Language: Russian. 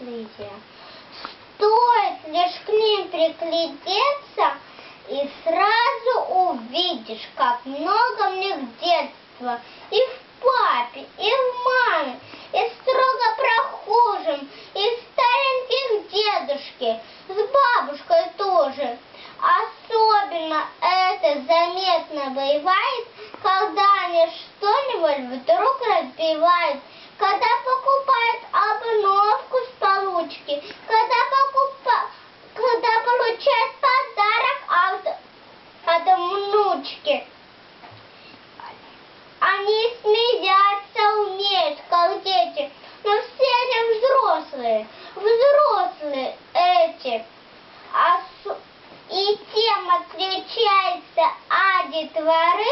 Лидия. Стоит лишь к ним приклеиться и сразу увидишь, как много в них детства. И в папе, и в маме, и строго прохожим, и в стареньких дедушке, с бабушкой тоже. Особенно это заметно бывает, когда они что-нибудь вдруг разбивают – получает подарок от, от внучки. Они смеяться умеют, как дети, но все они взрослые, взрослые эти. А с... И тем отличается Ади детворы,